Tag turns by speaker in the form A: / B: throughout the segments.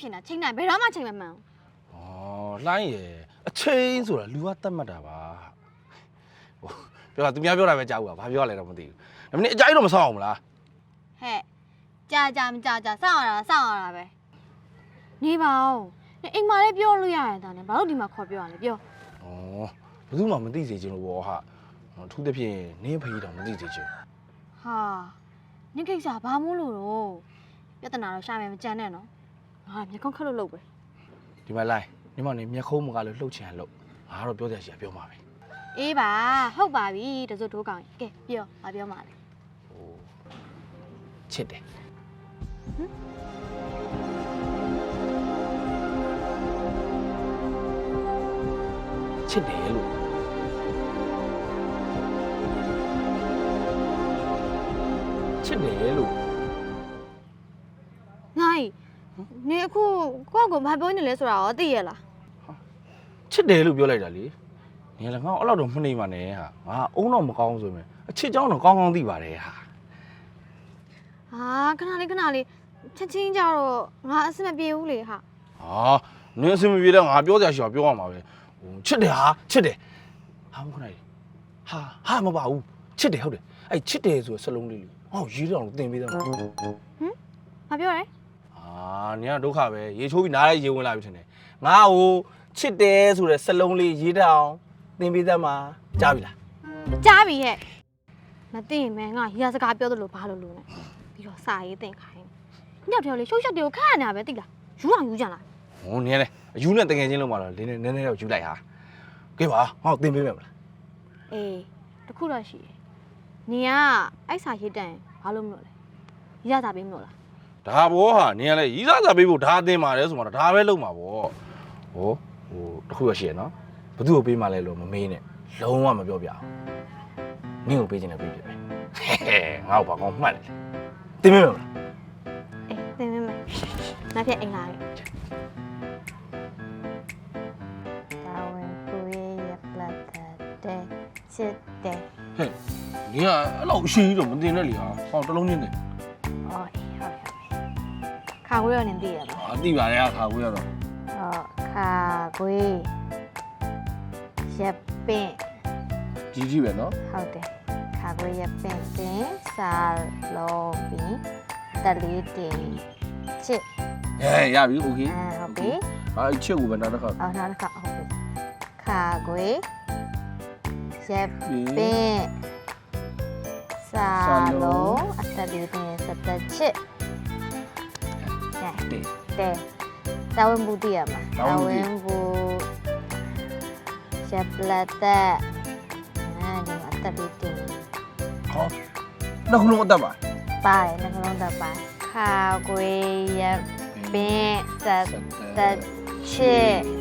A: ဖြစ်နေတာချိန်နိုင်ဘယ်တော့မှချိန်မမှန်ဘူး။
B: ဩလှိုင်းရယ်အချင်းဆိုတာလူကတတ်မှတ်တာပါ။ဟိုပြောတာသူများပြောတာပဲကြားဘူးပါ။ဘာပြောရလဲတော့မသိဘူး။ဒါမင်းအကြိုက်တော့မဆောက်အောင်မလား
A: ဟဲ့ကြာကြာမကြာကြာစောင့်ရတာစောင့်ရတာပဲနေပါဦးနေအိမ်မှာလည်းပြောလို့ရရတာနဲ့ဘာလို့ဒီမှာခေါ်ပြောရလဲပြော။
B: ဩဘယ်သူမှမသိစေချင်လို့ပေါ့ဟာ။ဟိုအထူးသဖြင့်နင်းဖေးတောင်မသိစေချင်
A: ဟာနင်ကိစ္စဘာမို့လို့တော့ပြဿနာတော့ရှာမယ်မကြမ်းနဲ့နော် ငါမျက်ခုံးခက်လို့လုပ်ပဲ။
B: ဒီမှာလှိုင်းညီမနေမျက်ခုံးမကလို့လှုပ်ချင်ရလို့ငါကတော့ပြောစရာရှိရပြောမှာပဲ
A: အေးပါဟုတ်ပါပြီတစိုးတိုးကောင်ကဲပြောဘာပြောမှာလဲ။
B: ဟိုချစ်တယ်ချစ်တယ်လို့ချစ်တယ်လို့
A: နိုင် နေအခုကိုယ့်ကိုဘာပြောနေလဲဆိုတာရောသိရလား
B: ချစ်တယ်လို့ပြောလိုက်တာလေငယ်လည်းငါ့ကိုအဲ့လောက်တော့မနေပါနဲ့ဟာငါအုံတော့မကောင်းဆိုရင်အချစ်ကြောင်းတော့ကောင်းကောင်းသိပါတယ်ဟာ
A: ဟာခဏလေးခဏလေးချက်ချင်းကြတော့ငါအဆင်မပြေဘူးလေဟာ
B: ဟာနင်းအစင်မပြေတော့ငါပြောစရာရှိတာပြောရမှာပဲဟိုချစ်တယ်ဟာချစ်တယ်ဟာမခဏလေးဟာဟာမပါဘူးချစ်တယ်ဟုတ်တယ်အဲ့ချစ်တယ်ဆိုတဲ့စလုံးလေးလေဟောရေးတော့တင်ပေးတယ်
A: ဘာပြောလဲ
B: အာနင်ကဒုက္ခပဲရေချိုးပြီးနားလိုက်ရေဝင်လာပြီထင်တယ်ငါ့ကိုချစ်တယ်ဆိုတဲ့စလုံးလေးရေးတောင်တင်ပေးသမှာကြားပြီလား
A: ကြားပြီဟဲ့မသိရင်မဲငါရစကားပြောသလိုဘာလို့လို့လဲပြီးတော့စာရေးတင်ခိုင်းညောက်တယ်လေရှုပ်ရှက်တွေကိုခါရနေတာပဲသိလားယူအောင်ယူကြလား
B: ဟိုနင်လည်းအယူနဲ့တကယ်ချင်းလုံးမှာတော့နင်းနည်းနည်းတော့ယူလိုက်ဟာကဲပါဟောတင်ပေးမယ်မလား
A: အေးတခုတော့ရှိတယ်နေကအဲ့စာရေးတန်ဘာလို့မလို့လဲရတာပေးမလို့လား
B: ဒါဘောဟာနင်ကလည်းရီးစားစာပေးဖို့ဒါအတင်ပါတယ်ဆိုမှတော့ဒါပဲလုံးမှာပေါ့ဟိုဟိုတစ်ခုရရှိရနော်ဘသူ့ကိုပေးမှလဲလို့မမေးနဲ့လုံးဝမပြောပြအောင်နင့်ကိုပေးချင်တယ်ပေးပြမယ်ဟဲ့ငါ့ကိုဘာကောင်းမှတ်တယ်တင်ပေးမယ်မလား
A: အေးသင်မမယ်နောက်ပြအိမ်လာပြီတာဝန်ကိုရဲ့ရပလက်တဲ့ချစ်တဲ့
B: ဟဲ့နင်ကအဲ့လောက်အရှိကြီးတော့မတင်နဲ့လေဟာဟောတစ်လုံးချင်းတယ်
A: အော်အေးဟုတ်ပြီဟုတ်ပြီ 가고요 는 뒤 에. 아,
B: 니 말이야 가고 요. 어, 가
A: 고 이. 예 쁜. 지지 왜
B: 너? 하우 데.
A: 가고이 예쁜 빈 살로비 달리 디. 치. 예, 야, 비 오케 이. 아, 오
B: 케 이. 아, 이 치고 왜
A: 나나 가. 아,
B: 나나 가. 오케 이. 가고이 예쁜
A: 살로 아따리디 17. တ်ပြီခါခွေးရပ်
B: ပြီး
A: ပင့်စာလုံးအတလေးတင်စတချစ်ကဲ
B: တဲ့
A: တဲ့တာဝန်ဘူးတည်ရမှာ
B: တာဝန်ဘူးတည်
A: ဘူးချက်ပလက်တဲ့အဲဒီမှာတက်ပြီးတင်
B: ဟောနောက်ခုလုံးအသက်ပါ
A: ပါတယ်နှလုံးသားပါခါကွေးရပင်းစတက်ချစ်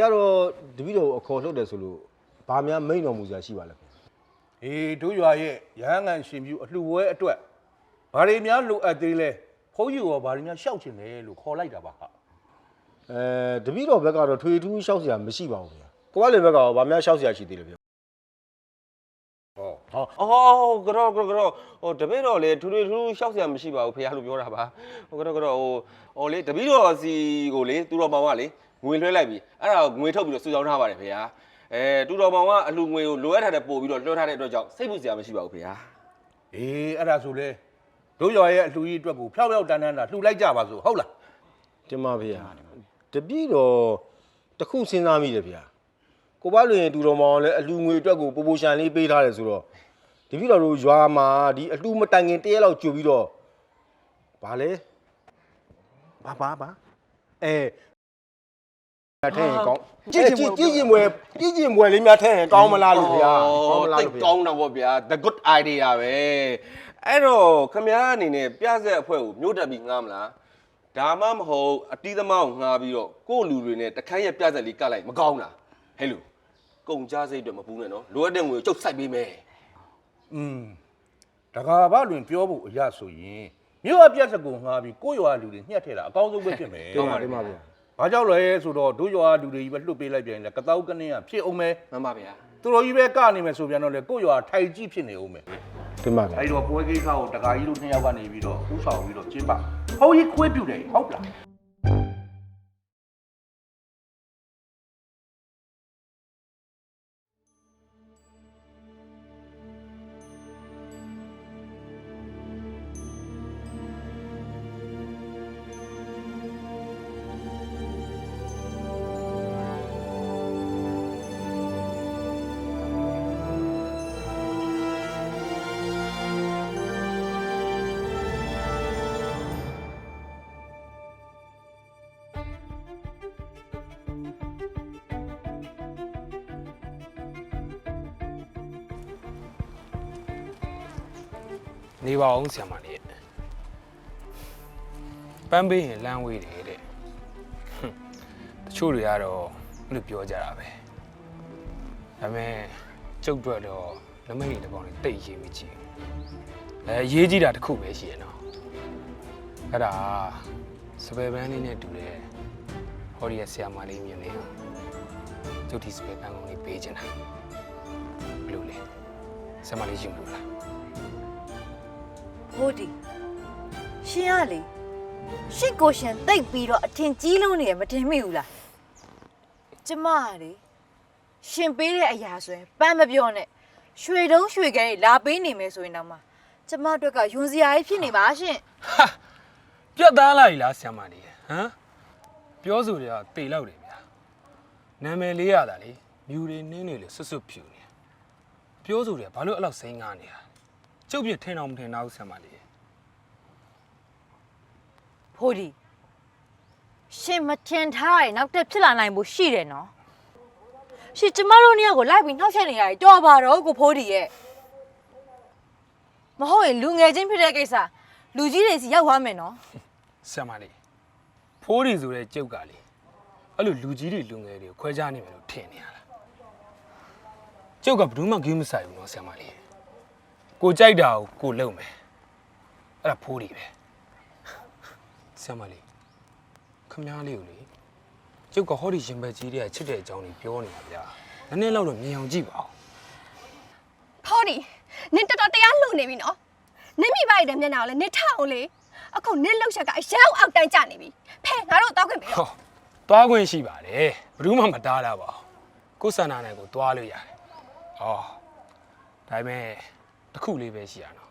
C: ရာတော်တပည့်တော်ကိုအခေါ်ထုတ်တယ်ဆိုလို့ဘာများမိန်တော်မူစရာရှိပါလဲခင်ဗျာ
D: အေးတို့ရွာရဲ့ရဟန်းငံရှင်ပြူအလှဝဲအတွက်ဘာတွေများလိုအပ်သေးလဲဖုန်းကြီးရောဘာတွေများရှောက်ချင်တယ်လို့ခေါ်လိုက်တာပါဟာ
C: အဲတပည့်တော်ဘက်ကတော့ထွေထူးရှောက်စရာမရှိပါဘူးခင်ဗျာကိုကလည်းဘက်ကရောဘာများရှောက်စရာရှိသေးလဲဗျာ
D: ဟော
C: ဟော
E: အော်ကတော့ကတော့ကတော့ဟိုတပည့်တော်လေထူးထူးထူးရှောက်စရာမရှိပါဘူးဖေရလို့ပြောတာပါဟိုကတော့ကတော့ဟိုဟိုလေတပည့်တော်စီကိုလေသူတော်မောင်ကလေ ငွေလွှဲလိုက်ပြီအဲ့ဒါကိုငွေထုတ်ပြီးတော့စုဆောင်းထားပါတယ်ဖေရအဲတူတော်မောင်ကအလှငွေကိုလိုအပ်ထားတဲ့ပို့ပြီးတော့လွှဲထားတဲ့အတွက်ကြောင့်စိတ်ပူစရာမရှိပါဘူးဖေရ
D: အေးအဲ့ဒါဆိုလေတို့ရွာရဲ့အလှကြီးအတွက်ကိုဖျောက်ဖျောက်တန်းတန်းတာလှူလိုက်ကြပါစို့ဟုတ်လား
C: တင်ပါဗျာတပည့်တော်တစ်ခုစဉ်းစားမိတယ်ဗျာကိုပါလွင်တူတော်မောင်လည်းအလူငွေအတွက်ကိုပိုပိုရှန်လေးပေးထားတယ်ဆိုတော့တပည့်တော်တို့ရွာမှာဒီအလူမတိုင်ခင်တရက်လောက်ကြိုပြီးတော့ဘာလဲဘာဘာဘာအဲ ထဲရင်ကောင်းကြည့်ကြည့်ကြည့်ကြည့်မွယ်ကြည့်ကြည့်မွယ်လေးများထဲရင်ကောင်းမလားလို့ဗျာကောင်းမလား
E: တိ
C: လို့
E: တ်
C: ဗျာ
E: ကောင်းတော့ဗောဗျာ the good idea ပဲအဲ့တော့ခမ ्या အနေနဲ့ပြဆက်အဖွဲ့ကိုမြို့တက်ပြီးငားမလားဒါမှမဟုတ်အတီးသမားကိုငားပြီးတော့ကို့လူတွေနဲ့တခန်းရဲ့ပြဆက်လေးကတ်လိုက်မကောင်းလားဟဲ့လူကုန်ကြစိတ်အတွက်မပူးနဲ့နော်လိုအပ်တဲ့ငွေကိုကျုပ်စိုက်ပေးမယ်
D: อืมတကားဘာလွင်ပြောဖို့အရဆိုရင်မြို့အပြက်စကူငှားပြီးကိုယ့်ရွာလူတွေညှက်ထဲတာအကောင်းဆုံးပဲဖြစ်မယ်
C: တင်ပါတင်ပါဗျာ
D: ဘာကြောင့်လဲဆိုတော့တို့ရွာလူတွေကြီးပဲလှုပ်ပေးလိုက်ပြန်ရင်လည်းကတောက်ကနေကဖြစ်အောင်မယ်
E: မှန်ပါဗျာ
D: သူတို့ကြီးပဲကနေမယ်ဆိုပြန်တော့လေကိုယ့်ရွာထိုင်ကြည့်ဖြစ်နေအောင်မယ်
C: တင်ပါဗျာ
D: အဲဒီတော့ပွဲကိစ္စကိုတကာကြီးတို့နှစ်ယောက်ကနေပြီးတော့ဥဆောင်ပြီးတော့ကျင်းပဟောကြီးခွေးပြူတယ်ဟုတ်လား
F: နေပါအောင်ဆရာမလေးရဲ့ပန်းပေးရင်လမ်းဝေးတယ်တဲ့ဟွန်းတချို့တွေကတော့ဘယ်လိုပြောကြတာပဲဒါပေမဲ့ကျုပ်တို့တော့လမိတ်တွေတစ်ပေါင်းနဲ့တိတ်ရေးမကြည့်ဘူးအဲရေးကြည့်တာတစ်ခုပဲရှိရနော်အဲ့ဒါစပယ်ပန်းလေးနဲ့တူတယ်ဟောဒီရဲ့ဆရာမလေးမြင်နေအောင်ကျုပ်ဒီစပယ်ပန်းကုန်လေးပေးချင်တာဘယ်လိုလဲဆရာမလေးယူလို့လား
G: ဟုတ်ဒီရှင်ကလေရှင့်ကိုရှင်တိတ်ပြီးတော့အထင်ကြီးလုံးနေရမထင်မိဘူးလားကျမကလေရှင်ပေးတဲ့အရာဆိုရင်ပန်းမပြောနဲ့ရွှေတုံးရွှေခဲတွေလာပေးနေမယ်ဆိုရင်တော့မှကျမတို့ကယွန်စရာကြီးဖြစ်နေပါရှင်
F: ဟာပြတ်သားလိုက်လားဆရာမလေးဟမ်ပြောဆိုတွေကတေလောက်တယ်ဗျာနာမည်လေးရတာလေမြူတွေနင်းတွေလေဆွတ်ဆွတ်ဖြူနေပြောဆိုတွေကဘာလို့အဲ့လောက်စိမ့်ကားနေတာ ကျုပ်ပြထင်အောင်မထင်တော့ဘူးဆရာမလေး
G: ဟုတ်ဒီရှင်မထင်ထားရင်နောက်တက်ဖြစ်လာနိုင်ဖို့ရှိတယ်နော်ရှင်ကျမတို့နှစ်ယောက်ကိုလိုက်ပြီးနှောက်ချက်နေရတယ်တော်ပါတော့ကိုဖိုးဒီရဲ့မဟုတ်ရင်လူငယ်ချင်းဖြစ်တဲ့ကိစ္စလူကြီးတွေစီရောက်သွားမယ်နော်
F: ဆရာမလေးဖိုးရီဆိုတဲ့ကျုပ်ကလေအဲ့လိုလူကြီးတွေလူငယ်တွေကိုခွဲခြားနေမယ်လို့ထင်နေရလားကျုပ်ကဘယ်သူမှဂိမ်းမဆိုင်ဘူးနော်ဆရာမလေး ကိုကြိုက်တာကိုကိုလုပ်မယ်အဲ့ဒါဖိုးရီပဲဆရာမလေးခမားလေးကိုလေကျုပ်ကဟောဒီရင်ဘက်ကြီးတွေကချစ်တဲ့အကြောင်းတွေပြောနေတာဗျာနည်းနည်းလောက်တော့မြင်အောင်ကြည့်ပါဦး
H: ဖော်ဒီနင်တော်တော်တရားလှုပ်နေပြီနော်နင်မိပါရတဲ့မျက်နှာကိုလည်းနင်ထအောင်လေအခုနင်လှုပ်ချက်ကအရောင်အောက်တိုင်းကျနေပြီဖဲငါတို့တောက်ခွင့်ပေး
F: ဟောသွားခွင့်ရှိပါတယ်ဘယ်သူမှမတားတာပါဘူးကိုယ်ဆန္ဒနဲ့ကိုသွားလို့ရတယ်ဟောဒါပေမဲ့ တစ်ခုလေးပဲရှိရနော်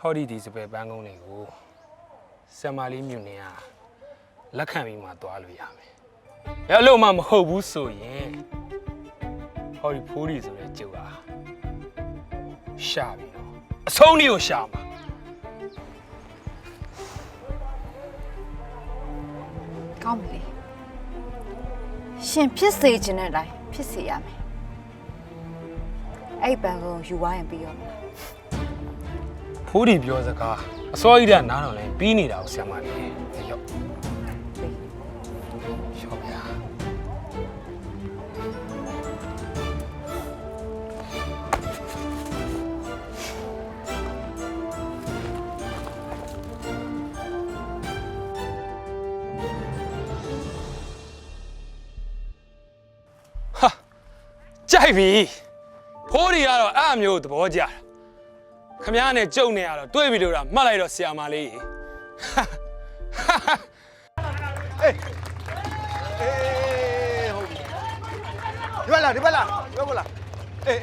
F: ဟောဒီဒီစပယ်ပန်းကုန်းတွေကိုဆမ်မာလေးမြူနေရလက်ခံပြီးမှသွားလို့ရမယ်အဲအလို့မှမဟုတ်ဘူးဆိုရင်ဟောဒီဖိုးဒီဆိုတဲ့ကျုပ်ဟာရှာပြီနော်အဆုံးကြီးကိုရှာမှာ
G: ကောင်းပြီလေရှင်ဖြစ်စေခြင်းတဲ့အတိုင်းဖြစ်စေရမယ် အဲ့ဘန်ကိုယူသွားရင်ပြီးရောမလား
F: ဖိုးဒီပြောစကားအစောကြီးတန်းနားတော်လဲပြီးနေတာကိုဆရာမနေတယ်ရော့ရော့ဗျာဟာကြိုက်ပြီ ဖိုးတွေကတော့အဲ့အမျိုးသဘောကျတာခမ ्या နဲ့ကြုံနေရတော့တွေ့ပြီလို့တာမှတ်လိုက်တော့ဆီယာမလေး
I: ဒီဘက်လာဒီဘက်လာဒီဘက်လာအေး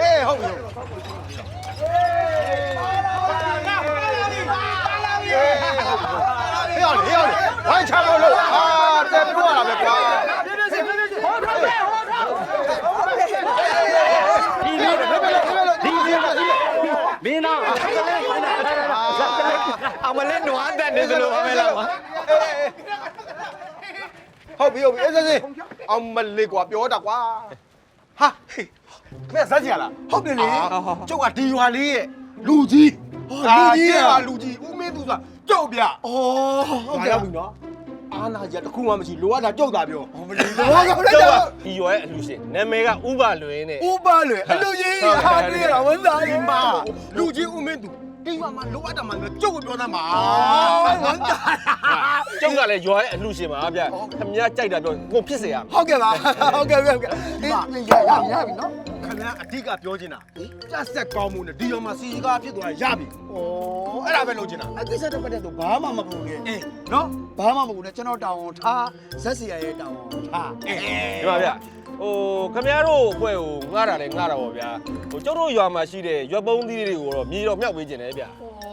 I: အေးဟုတ်ပြီဟေးအောင်ဟေးအောင်ဝိုင်းချလို့လို့အာတက်ပြရတာပဲကွာမင်းတော့ အောင်မလဲနွားတက်နေသလိုပါပဲလားကွာဟုတ်ပြီဟုတ်ပြီအေးစေးစေးအောင်မလေးကွာပြောတာကွာဟာမင်းဇက်ကြီးလားဟုတ်ပြီလေကျုပ်ကဒီရွာလေးရဲ့လူကြီးဟာလူကြီးကလူကြီးဦးမင်းသူဆိုတာကျုပ်ဗျဩဟုတ်ကဲ့ပြီနော်အာနာကြီးတခုမှမရှိလိုရတာကြောက်တာပြောမလို့တော့ကြောက်
E: ဒီရွယ်အလူရှင်နာမည်ကဥပလွင်နဲ့
I: ဥပလွင်အလူကြီးဟာတွေ့ရတာဝန်သားကြီးမလူကြီးဥမင်းသူ ဒီမှာမလိုအပ်တာမှကျုပ်ကိုပြောသားမှာဝန်သား
E: ကျုပ်ကလည်းရွယ်အလူရှင်ပါဗျခမည်းကြိုက်တာပြောကိုဖြစ်စေရမယ်
I: ဟုတ်ကဲ့ပါဟုတ်ကဲ့ဟုတ်ကဲ့အေးရရရပြီနော်ခင်ဗျာအဓိကပြောချင်တာကြက်ဆက်ကောင်းမှုနဲ့ဒီရောမှာစီစီကားဖြစ်သွားရပြီဩအဲ့ဒါပဲလုပ်ချင်တာ
J: အကိစ္စတော့ပတ်တဲ့တော့ဘာမှမပူလေအေးနော်ဘာမှမပူနဲ့ကျွန်တော်တောင်းထားဇက်စီရရဲ့တောင်းထားအေး
E: ဒီမှာဗျ ဟိုခမည်းတော်အဖွဲ့ကိုငှားတာလည်းငှားတာပေါ့ဗျာဟိုကျုပ်တို့ရွာမှာရှိတဲ့ရွက်ပုံးသီးတွေကိုတော့မြေတော်မြောက်ပေးခြင်းတယ်ဗျ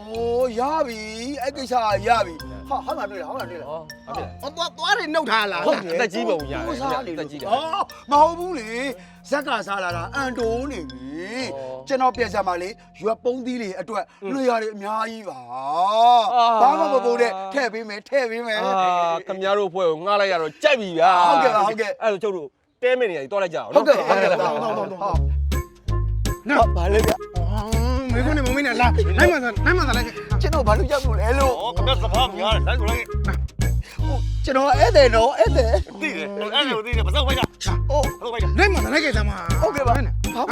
J: โอ้ရပြီအကိစ္စရပြီဟာဟာမတွေ့လားဟာမတွေ့လား
E: ဟောဟုတ်ပြီ
I: အော်သွားသွားနေနှုတ်ထားလား
E: ဟုတ်တယ်အသက်ကြီးပုံရတယ်
J: ဟုတ်စားလေ
E: အသက်ကြီးတယ်
J: ဟောမဟုတ်ဘူးလေဇက်ကစားလာတာအန်တိုးနေပြီ
E: ဩ
J: ကျွန်တော်ပြန်စားမှလေရွက်ပုံးသီးတွေအတွက်လွှရတွေအများကြီးပါ
E: အာ
J: ဘာမှမပူနဲ့ထည့်ပေးမယ်ထည့်ပေးမယ်
E: အာခမည်းတော်အဖွဲ့ကိုငှားလိုက်ရတော့ကြိုက်ပြီဗျာ
J: ဟုတ်ကဲ့ပါဟုတ်ကဲ့
E: အဲ့ဒါကျုပ်တို့ တဲမင်းနေရာကြီးတွားလိုက်ကြအောင်
J: ဟုတ်ကဲ့ဟုတ်ကဲ့
E: ဟုတ်
J: ဟုတ်
E: ကဲ့
J: ဟုတ်ဟုတ်နော်ဘာလဲဗျ
I: မေခွန်းနေမမင်းနဲ့လာနိုင်မှာနိုင်မှာလိုက်
J: ကျွန်တော်ဘာလို့ရောက်လို့လဲလို့
E: ဩခမည်းစကားများတယ်လိုက်ကိုလိုက်
J: ကျွန်တော်ဧည့်သည်နော်ဧည့်သည်
E: သိတယ်အဲ့လိုသိတယ်မစောက်ဖိုက်ကြ
J: အိုး
E: မစောက်ဖိုက်ကြ
I: နိုင်မှာလိုက်ကြစမ်းမ
J: ဟုတ်ကဲ့ပါဘာမှ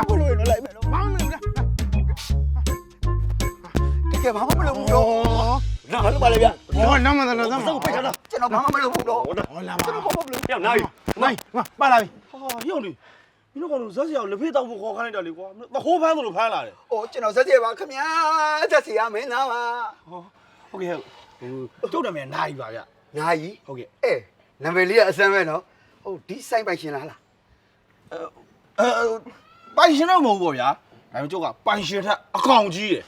J: မလုပ်ရင်တော့လိုက်မယ်နော်
I: ဘာမှမလုပ်လား
J: တကယ်ဘာမှမလုပ်ဘူးတော့ ဘာလို့ပါလဲဗျ
I: ဟောနောက်မှာလာစမ်းမ
J: ပိတ်ထားတာကျွန်တော်ဘာမှမလုပ်ဘူးတော့
I: ဟောလာပါ
J: ကျွန်တော်ဘာမှမလုပ်
E: ပြောင်းနိုင်
I: နိုင်ပါလာပြီ
B: ဟာရုံလေမင်းတို့ကတော့ဇက်စရာကိုလက်ဖေးတောက်ဖို့ခေါ်ခိုင်းလိုက်တာလေကွာမခိုးဖမ်းသလိုဖမ်းလာတယ်။
J: အော်ကျွန်တော်ဆက်စီပါခင်ဗျာဆက်စီရမင်းသားပါ
B: ဟုတ်ကဲ့ဟိုကျုပ်နာမည်နိုင်ပါဗျ။
J: ညာကြီး
B: ဟုတ်ကဲ့
J: အဲနံပါတ်လေးကအစမ်းပဲနော်။ဟုတ်ဒီဆိုင်ပိုင်ရှင်လားလား
B: အဲပိုင်ရှင်တော့မဟုတ်ဘူးပေါ့ဗျာ ဒါပေမဲ့ကျုပ်ကပိုင်ရှင်ထက်အကောင်ကြီးတယ်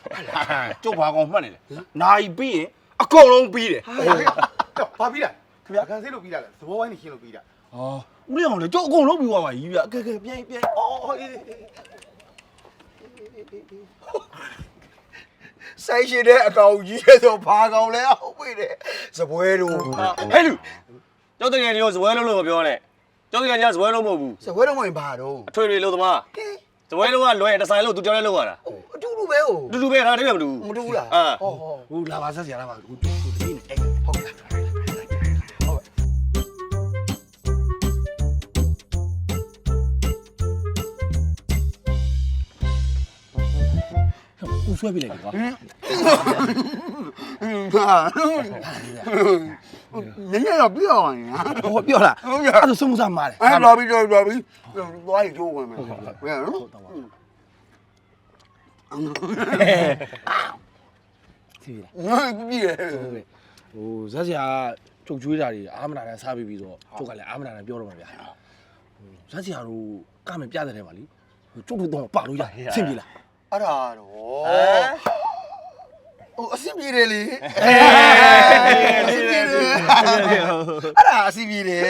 B: ကျုပ်ဘာကောင်မှတ်နေလဲနိုင်ပြီးရင်အကောင်လုံးပြီးတယ်
I: ဘာပြီးတာခင်ဗျာကန်ဆေးလို့ပြီးတာလဲသဘောဝိုင်းနေရှင်းလို့ပြီးတာ
B: ဟောဦးလေးအောင်လေကျုပ်အကုန်လုံးပြီးသွားပါကြီးဗျကဲကဲပြန်ပြန်အော်အေး။
J: ဆိုင်ရှင်တဲ့အကောင်ကြီးရဲ့ဆိုဘာကောင်လဲဟုတ်ပြီတဲ့။စပွဲလို့
E: ဟဲ့လူကျောင်းတကယ်ကြီးကိုဇပွဲလုံးလို့မပြောနဲ့ကျောင်းတကယ်ကြီးကဇပွဲလုံးမဟုတ်ဘူး
J: စပွဲတော့ဝင်ပါတော့
E: အထွေထွေလို့သမား ဇပွဲလုံးကလွယ်ရင်တစ်ဆိုင်လို့သူကြောင်းလဲလောက်ရတာ။
J: အတူတူပဲဟုတ်
E: အတူတူပဲထားတယ်မတူ
J: မတူဘူးလား
E: အာ
J: ဟောဟော
B: ဟိုလာပါဆက်စရာလာပါဟိုဟိုတတိနေအဲ့
J: ဟုတ်ကဲ့။
B: ဦးဆွဲပြလိုက်တယ်ကွာ
J: ဟာ နည်းနည်းတော့ပြောရရင်ဟာ
B: ဟောပြောလား
J: ဟုတ်ကဲ့
B: အဲ့ဒါစုံစမ်းမာတယ်
J: အဲတော်ပြီတော်ပြီတော်ပြီသွားရင်ကျိုးဝင်မယ်ဘယ်နော်
B: စီးလာ
J: ငါကြည့်ရ
B: ဟိုဇက်စရာချုပ်ကျွေးတာတွေအာမနာနဲ့စားပြီးပြီးတော့ကျုပ်ကလည်းအာမနာနဲ့ပြောတော့မှာဗျာဇက်စရာတို့ကမယ်ပြတဲ့ထဲမှာလीကျုပ်တို့တော့ပါလို့ရတယ်ဆင်ပြေလား
J: အဲ့ဒါတော့ ဟိုအဆင်ပြေတယ်လေအဆင်ပြေတယ်အဲ့ဒါအဆင်ပြေတယ်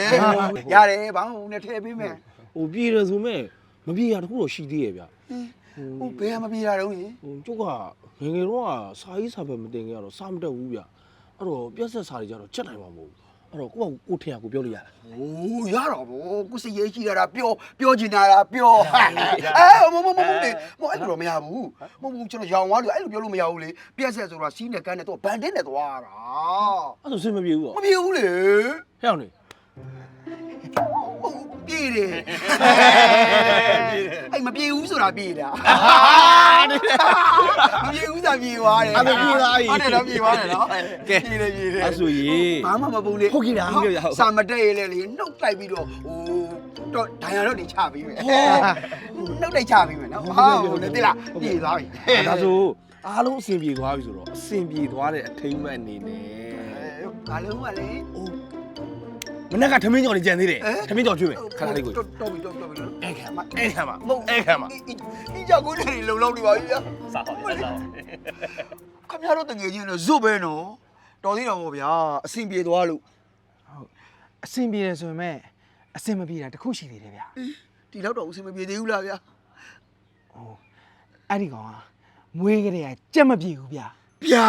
J: ရတယ်ဘာမှမနဲ့ထည့်ပေးမယ်
B: ဟိုပြေတယ်ဆိုမဲ့မပြေရတခုတော့ရှိသေးရဲ့ဗျ
J: ဟိုဘယ်မှာပြေတာတော့ဟင်
B: ဟိုကျုပ်ကငယ်ငယ်တော့ကစာရေးစာပဲမတင်ကြတော့စာမတက်ဘူးဗျအဲ့တော့ပြက်ဆက်စာတွေကြတော့ချက်နိုင်မှာမဟုတ်ဘူး အဲ့တော့ကိုယ့်ကကိုယ်ထင်ရကိုပြောလို့ရတာ
J: ဟိုရတော့ဗောကိုစရေးရှိရတာပြောပြောချင်တာပြောအဲမမမမလေမအဲ့လိုတော့မရဘူးမဟုတ်ဘူးကျွန်တော်ရောင်သွားလို့အဲ့လိုပြောလို့မရဘူးလေပြက်ဆက်ဆိုတာစီးနဲ့ကန်းနဲ့တော့ဗန်တင်းနဲ့သွားတာ
B: အဲ့ဒါစင်မပြေဘူး
J: မ
B: ပေါ့
J: ပြေဘူးလေ
B: ဟဲ့အောင်နေ
J: ဟုတ် ပြေးတယ်အဲ့မပြေဘူးဆိုတာပြေးတာမပြေဘူးဆိုတာပြေးသွားတယ်ဟုတ်တယ်တော့ပြေးသွားတယ်နော်ပြေးတယ်ပြေးတယ်
B: အဲ့ဆိုရင်
J: ဘာမှမပူလေ
B: ဟုတ်ကဲ့လားဟုတ်ကဲ့ဟုတ်
J: စာမတက်ရလေလေနှုတ်တိုက်ပြီးတော့ဟိုတော့ဒိုင်ယာတော့နေချပြီးမယ်ဟောနှုတ်တိုက်ချပြီးမယ်နော်ဟာဟုတ်တယ်တိလားပြေးသွားပြီ
B: အဲ့ဒါဆိုအားလုံးအဆင်ပြေသွားပြီဆိုတော့အဆင်ပြေသွားတဲ့အထိမ့်မှတ်အနေနဲ့
J: ဘာလို့မလဲ
B: မနေ့ကထမင်းကြော်လေးကြံသေးတယ်ထမင်းကြော်ကျွေးမယ်ခဏလေးကို
J: တော်တော်ပြီတော်တော်ပြီ
B: အဲ့ခံပါအဲ့ခံပါအဲ့ခံပါ
J: ဒီကြောက်ကိုနေလုံလောက်နေပါပြီဗျာ
E: စားပါဗျာစားပါ
J: ခမရတော့တငယ်ချင်းတော့ဇွတ်ပဲနော်တော်သေးတော့ဗောဗျာအဆင်ပြေသွားလို့
K: အဆင်ပြေတယ်ဆိုပေမဲ့အဆင်မပြေတာတစ်ခုရှိသေးတယ်ဗျာ
J: ဒီတော့တော့အဆင်မပြေသေးဘူးလားဗျာ
K: အဲ့ဒီကောင်ကမွေးကလေးကကြက်မပြေဘူးဗျာ
J: ဗျာ